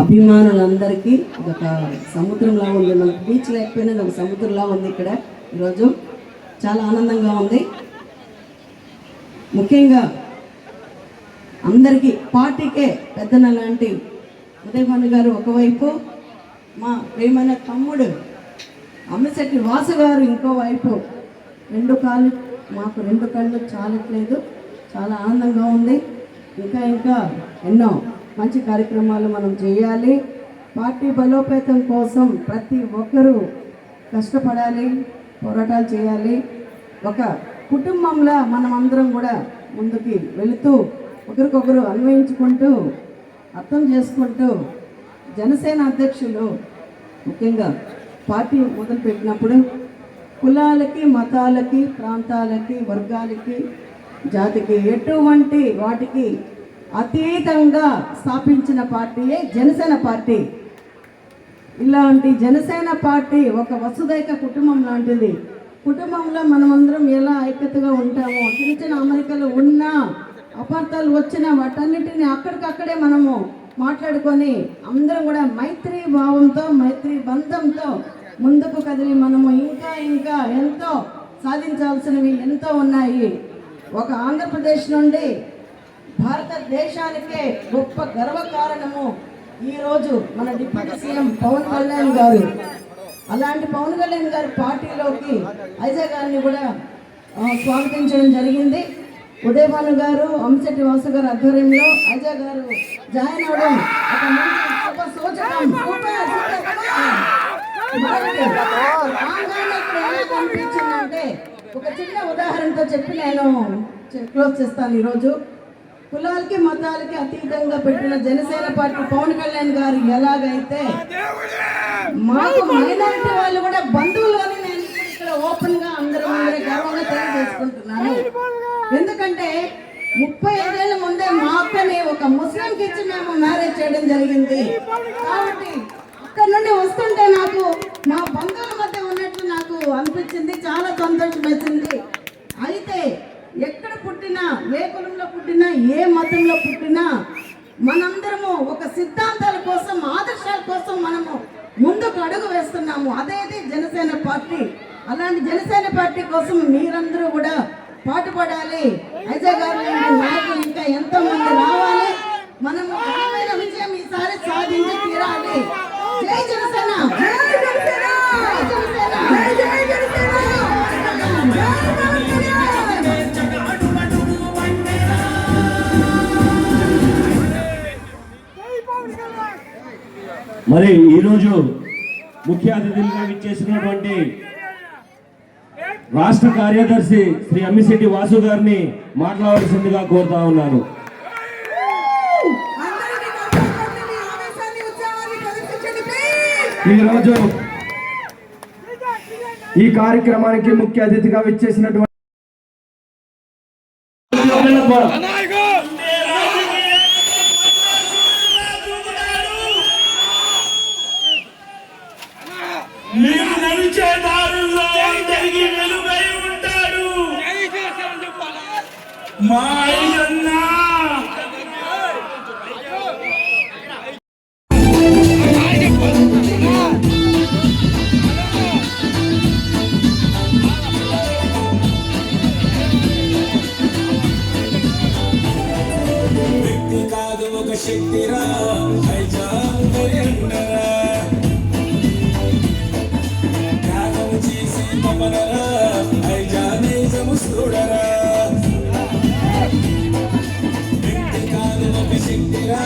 అభిమానులందరికీ ఒక సముద్రంలా ఉంది మనకు బీచ్ లేకపోయినా ఒక సముద్రంలా ఉంది ఇక్కడ ఈరోజు. చాలా ఆనందంగా ఉంది. ముఖ్యంగా అందరికీ పార్టీకే పెద్దన లాంటి ఉదయభాను గారు ఒకవైపు మా ప్రేమైన తమ్ముడు అమ్మశెట్టి వాసు గారు ఇంకోవైపు. రెండు కాళ్ళు మాకు రెండు కళ్ళు చాలట్లేదు. చాలా ఆనందంగా ఉంది. ఇంకా ఇంకా ఎన్నో మంచి కార్యక్రమాలు మనం చేయాలి. పార్టీ బలోపేతం కోసం ప్రతి ఒక్కరూ కష్టపడాలి పోరాటాలు చేయాలి. ఒక కుటుంబంలో మనం అందరం కూడా ముందుకి వెళుతూ ఒకరికొకరు అన్వయించుకుంటూ అర్థం చేసుకుంటూ జనసేన అధ్యక్షులు ముఖ్యంగా పార్టీ మొదలుపెట్టినప్పుడు కులాలకి మతాలకి ప్రాంతాలకి వర్గాలకి జాతికి ఎటువంటి వాటికి అతీతంగా స్థాపించిన పార్టీయే జనసేన పార్టీ. ఇలాంటి జనసేన పార్టీ ఒక వసుదైక కుటుంబం లాంటిది. కుటుంబంలో మనమందరం ఎలా ఐక్యతగా ఉంటామో చిన్న చిన్న అమెరికలు ఉన్నా అపార్థాలు వచ్చినా వాటన్నిటిని అక్కడికక్కడే మనము మాట్లాడుకొని అందరం కూడా మైత్రి భావంతో మైత్రి బంధంతో ముందుకు కదిలి మనము ఇంకా ఇంకా ఎంతో సాధించాల్సినవి ఎంతో ఉన్నాయి. ఒక ఆంధ్రప్రదేశ్ నుండి భారతదేశానికే గొప్ప గర్వకారణము ఈరోజు మన డిప్యూటీ సీఎం పవన్ కళ్యాణ్ గారు. అలాంటి పవన్ కళ్యాణ్ గారి పార్టీలోకి ఐజా గారిని కూడా స్వాగతించడం జరిగింది. ఉదయభాను గారు అంశెట్టి వాసు గారు ఆధ్వర్యంలో ఐజా గారు జాయిన్ అవడం ఒక మంచి శుభ సూచకం. కనిపించిందంటే ఒక చిన్న ఉదాహరణతో చెప్పి నేను క్లోజ్ చేస్తాను ఈరోజు. కులాలకి మతాలకి అతీతంగా పెట్టిన జనసేన పార్టీ పవన్ కళ్యాణ్ గారు ఎలాగైతే మాకు మైనారిటీ వాళ్ళు కూడా బంధువులు అని నేను ఇక్కడ ఓపెన్గా అందరం ముందరే గర్వంగా తెలియజేసుకుంటున్నాను. ఎందుకంటే ముప్పై ఐదేళ్ళ ముందే మా అక్కని ఒక ముస్లింకి ఇచ్చి మేము మ్యారేజ్ చేయడం జరిగింది. కాబట్టి అక్కడ నుండి వస్తుంటే నాకు మా బంధువుల మధ్య ఉన్నట్లు నాకు అనిపించింది చాలా సంతోషం అయితే ఏ కులంలో పుట్టినా ఏ మతంలో పుట్టినా మనందరము ఒక సిద్ధాంతాల కోసం ఆదర్శాల కోసం మనము ముందుకు అడుగు వేస్తున్నాము. అదేది జనసేన పార్టీ? అలాంటి జనసేన పార్టీ కోసం మీరందరూ కూడా పాటుపడాలి. అజయ్ గారు నాయకులు ఇంకా ఎంతో మంది రావాలి. మనము ఘనమైన విజయం ఈసారి సాధించి తీరాలి. జై జనసేన! మరి ఈరోజు ముఖ్య అతిథులుగా విచ్చేసినటువంటి రాష్ట్ర కార్యదర్శి శ్రీ అమ్మిశెట్టి వాసు గారిని మాట్లాడవలసిందిగా కోరుతా ఉన్నాను please. ఈరోజు ఈ కార్యక్రమానికి ముఖ్య అతిథిగా విచ్చేసినటువంటి మీరు నడిచే దారుల్లో అందరికీ వెలుగై ఉంటాడు. మా అయ్యన్న. వ్యక్తి కాదు ఒక శక్తిరా చేసి తమనరా చూడరా కాదు ఒక శక్తిరా